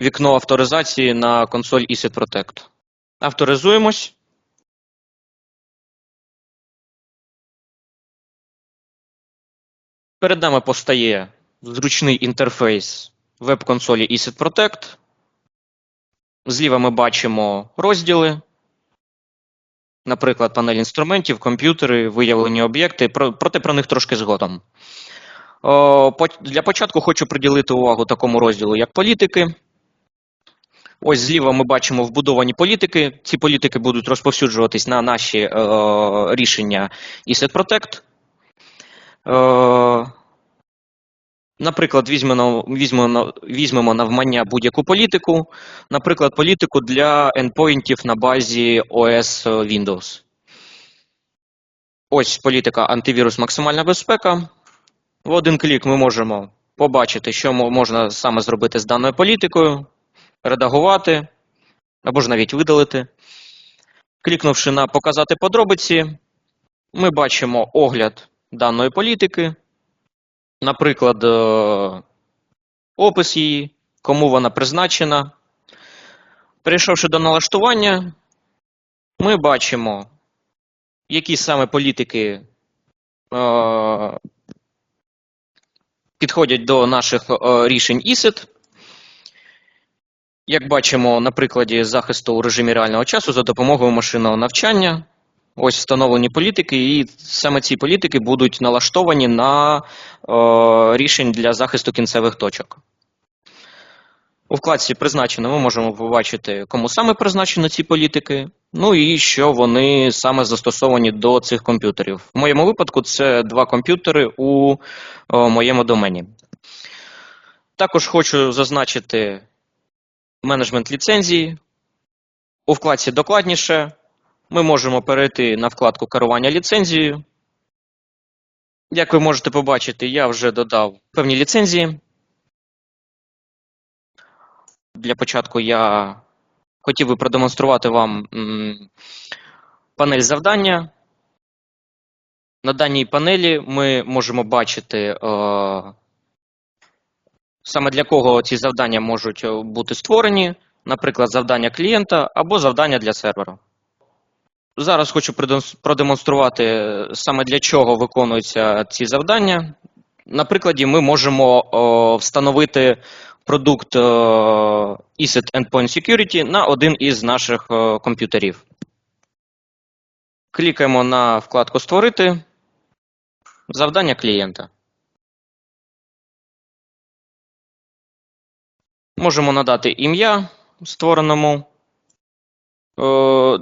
вікно авторизації на консоль ESET Protect. Авторизуємось. Перед нами постає зручний інтерфейс веб-консолі ESET Protect. Зліва ми бачимо розділи, наприклад, панель інструментів, комп'ютери, виявлені об'єкти, проте про них трошки згодом. Для початку хочу приділити увагу такому розділу, як політики. Ось зліва ми бачимо вбудовані політики. Ці політики будуть розповсюджуватись на наші е, рішення ESET Protect. Е, Наприклад, візьмемо, візьмемо, візьмемо навмання будь-яку політику, наприклад, політику для ендпоінтів на базі OS Windows. Ось політика антивірус максимальна безпека. В один клік ми можемо побачити, що можна саме зробити з даною політикою, редагувати або ж навіть видалити. Клікнувши на Показати подробиці, ми бачимо огляд даної політики, наприклад, е, опис її, кому вона призначена. Перейшовши до налаштування, ми бачимо, які саме політики е, підходять до наших е, рішень ESET. Як бачимо на прикладі захисту у режимі реального часу за допомогою машинного навчання, ось встановлені політики, і саме ці політики будуть налаштовані на е, рішень для захисту кінцевих точок. У вкладці призначено ми можемо побачити, кому саме призначено ці політики, ну і що вони саме застосовані до цих комп'ютерів. В моєму випадку це два комп'ютери у о, моєму домені. Також хочу зазначити менеджмент ліцензії. У вкладці докладніше ми можемо перейти на вкладку керування ліцензією. Як ви можете побачити, я вже додав певні ліцензії. Для початку я хотів би продемонструвати вам панель завдання. На даній панелі ми можемо бачити, е, саме для кого ці завдання можуть е, бути створені, наприклад, завдання клієнта або завдання для сервера. Зараз хочу продемонструвати е, саме для чого виконуються ці завдання. На прикладі ми можемо о, встановити продукт е, ESET Endpoint Security на один із наших е, комп'ютерів. Клікаємо на вкладку Створити. Завдання клієнта. Можемо надати ім'я створеному, е,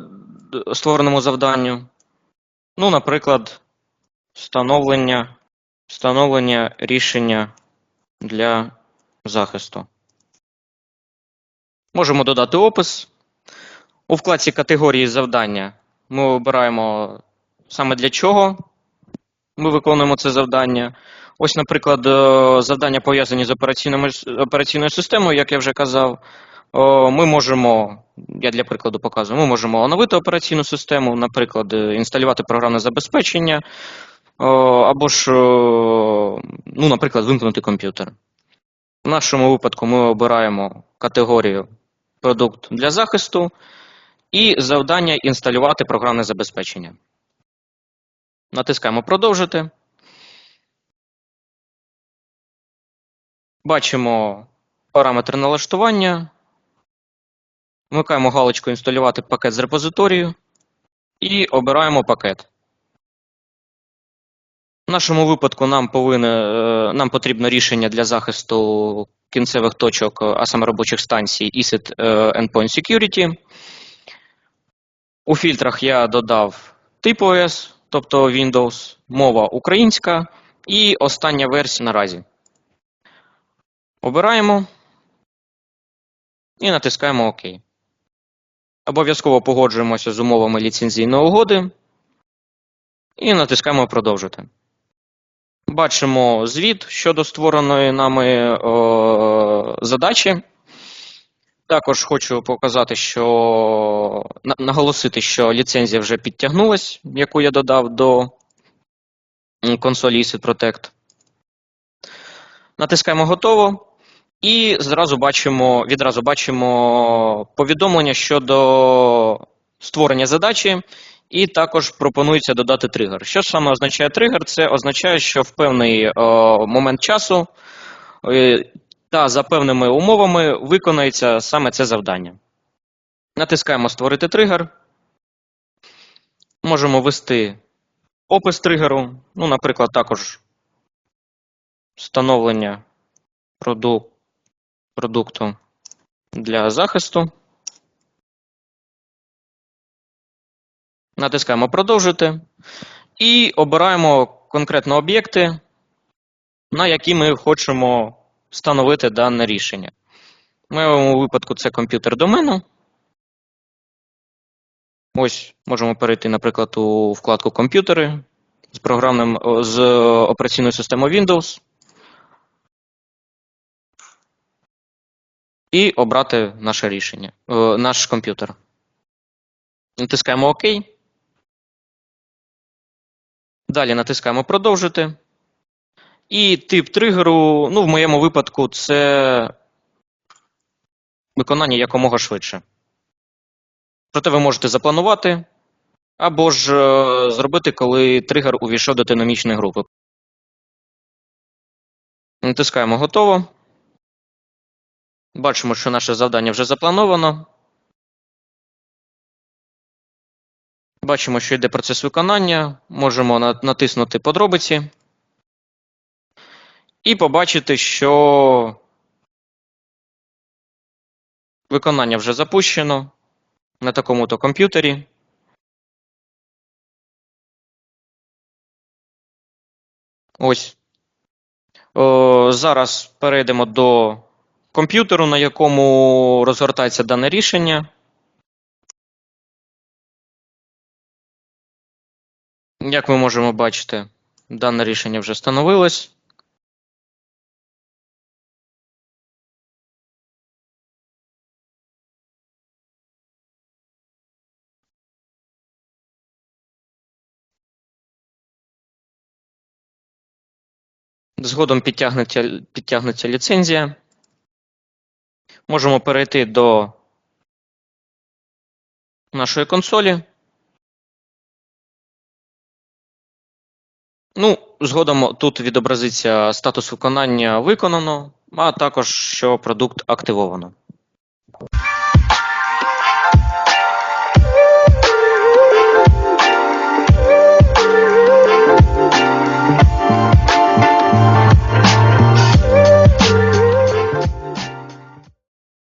створеному завданню. Ну, наприклад, встановлення, встановлення рішення для захисту. Можемо додати опис. У вкладці категорії завдання ми обираємо саме для чого ми виконуємо це завдання. Ось, наприклад, е, завдання пов'язані з операційною системою, як я вже казав. Ми можемо, я для прикладу показую, ми можемо оновити операційну систему, наприклад, е, інсталювати програмне забезпечення, або ж, ну, наприклад, вимкнути комп'ютер. В нашому випадку ми обираємо категорію продукт для захисту і завдання інсталювати програмне забезпечення. Натискаємо продовжити. Бачимо параметри налаштування. Вмикаємо галочку інсталювати пакет з репозиторію і обираємо пакет. В нашому випадку нам, повинне, е, нам потрібно рішення для захисту кінцевих точок, а саме робочих станцій ESET е, Endpoint Security. У фільтрах я додав тип OS, тобто Windows, мова українська і остання версія наразі. Обираємо і натискаємо ОК. Обов'язково погоджуємося з умовами ліцензійної угоди і натискаємо Продовжити. Бачимо звіт щодо створеної нами о, задачі. Також хочу показати, що наголосити, що ліцензія вже підтягнулась, яку я додав до консолі ESET Protect. Натискаємо готово. І зразу бачимо, відразу бачимо повідомлення щодо створення задачі, і також пропонується додати тригер. Що саме означає тригер? Це означає, що в певний е, момент часу е, та за певними умовами виконається саме це завдання. Натискаємо Створити тригер. Можемо ввести опис тригеру, ну, наприклад, також встановлення продук- продукту для захисту. Натискаємо Продовжити і обираємо конкретно об'єкти, на які ми хочемо встановити дане рішення. В моєму випадку це комп'ютер домену. Ось можемо перейти, наприклад, у вкладку Комп'ютери з програмним з операційною системою Windows. І обрати наше рішення, е, наш комп'ютер. Натискаємо ОК. Далі натискаємо Продовжити. І тип тригеру, ну, в моєму випадку, це виконання якомога швидше. Проте ви можете запланувати, або ж е, зробити, коли тригер увійшов до динамічної групи. Натискаємо готово. Бачимо, що наше завдання вже заплановано. Бачимо, що йде процес виконання. Можемо натиснути подробиці. І побачити, що виконання вже запущено на такому-то комп'ютері. Ось. О, зараз перейдемо до комп'ютеру, на якому розгортається дане рішення. Як ми можемо бачити, дане рішення вже встановилось. Згодом підтягнеться, підтягнеться ліцензія. Можемо перейти до нашої консолі. Ну, згодом тут відобразиться статус виконання виконано, а також що продукт активовано.